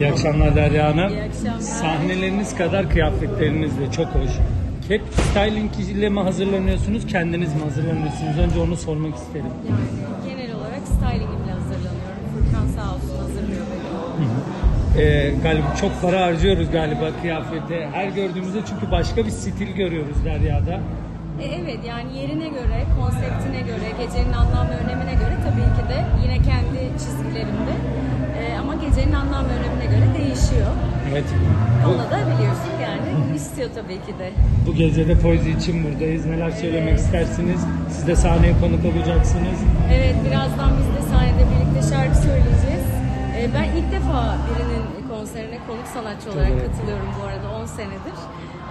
İyi akşamlar Derya Hanım. İyi akşamlar. Sahneleriniz kadar kıyafetleriniz de çok hoş. Hep styling ile mi hazırlanıyorsunuz, kendiniz mi hazırlanıyorsunuz? Önce onu sormak isterim. Yani genel olarak stylingimle hazırlanıyorum. Furkan sağ olsun hazırlıyor beni. Ee, galiba çok para harcıyoruz galiba kıyafete. Her gördüğümüzde çünkü başka bir stil görüyoruz Derya'da. E, evet yani yerine göre, konseptine göre, değişiyor. Evet. Onu da biliyorsun yani istiyor tabii ki de. Bu gece de Poezi için buradayız. Neler söylemek istersiniz? Siz de sahneye konuk olacaksınız. Evet birazdan biz de sahnede birlikte şarkı söyleyeceğiz. E, ben ilk defa birinin konserine konuk sanatçı olarak Evet. katılıyorum bu arada 10 senedir.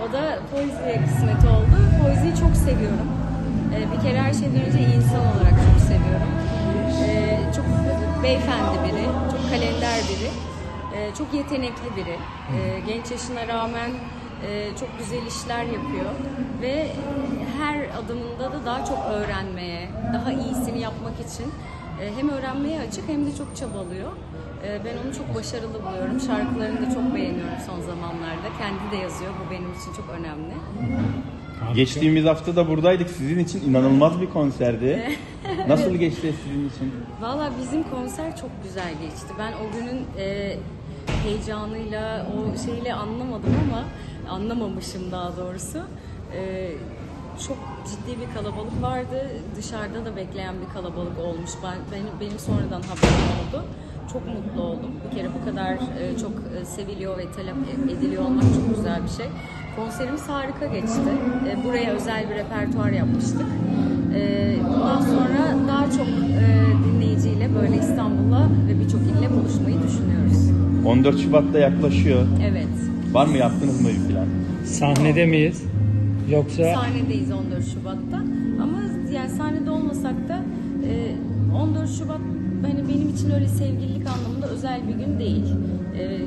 O da Poezi'ye kısmet oldu. Poezi'yi çok seviyorum. E, bir kere her şeyden önce insan olarak çok seviyorum. E, çok beyefendi biri, çok kalender biri, e, çok yetenekli biri. E, genç yaşına rağmen e, çok güzel işler yapıyor ve her adımında da daha çok öğrenmeye, daha iyisini yapmak için e, hem öğrenmeye açık hem de çok çabalıyor. E, Ben onu çok başarılı buluyorum. Şarkılarını da çok beğeniyorum son zamanlarda. Kendi de yazıyor. Bu benim için çok önemli. Geçtiğimiz hafta da buradaydık. Sizin için inanılmaz bir konserdi. Nasıl geçti sizin için? Valla bizim konser çok güzel geçti. Ben o günün e, heyecanıyla, o şeyle anlamadım ama anlamamışım daha doğrusu. E, çok ciddi bir kalabalık vardı. Dışarıda da bekleyen bir kalabalık olmuş. Ben benim, benim sonradan haberim oldu. Çok mutlu oldum. Bir kere bu kadar e, çok e, seviliyor ve talep ediliyor olmak çok güzel bir şey. Konserimiz harika geçti. E, buraya özel bir repertuar yapmıştık. E, bundan sonra daha çok e, 14 Şubat'ta yaklaşıyor. Evet. Var mı yaptınız mı bir plan? Sahnede miyiz? Yoksa Sahnedeyiz 14 Şubat'ta. Ama yani sahnede olmasak da e, 14 Şubat hani benim için öyle sevgililik anlamında özel bir gün değil. E,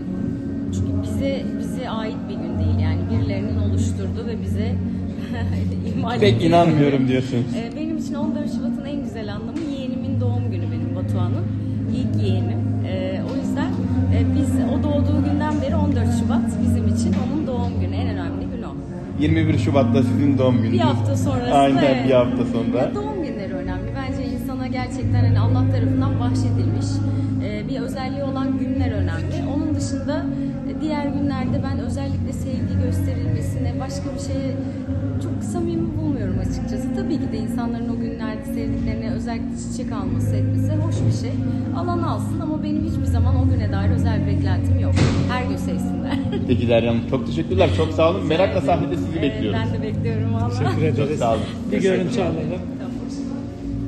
çünkü bize bize ait bir gün değil. Yani birilerinin oluşturduğu ve bize imal Pek ettiği inanmıyorum bir gün. diyorsunuz. E, benim için 14 Şubat'ın en güzel anlamı yeğenimin doğum günü benim Batuhan'ın. İlk yeğenim. İçin onun doğum günü. En önemli gün o. 21 Şubat'ta sizin doğum gününüz. Bir hafta sonrasında Aynen bir hafta sonra. Ya doğum günleri önemli. Bence insana gerçekten hani Allah tarafından bahşedilmiş e, bir özelliği olan günler önemli. Onun dışında e, diğer günlerde ben özellikle sevgi gösterilmesine başka bir şeye çok samimi bulmuyorum açıkçası. Tabii ki de insanların o günlerde sevdiklerine özellikle çiçek alması etmesi hoş bir şey. Alan alsın ama benim hiçbir zaman o güne dair özel bir beklentim yok. Her gün sevsinler. Peki Derya Hanım çok teşekkürler. Çok sağ olun. Merakla sahnede sizi Evet, bekliyoruz. Ben de bekliyorum valla. teşekkür ederiz. Çok sağ olun. Bir görüntü alalım.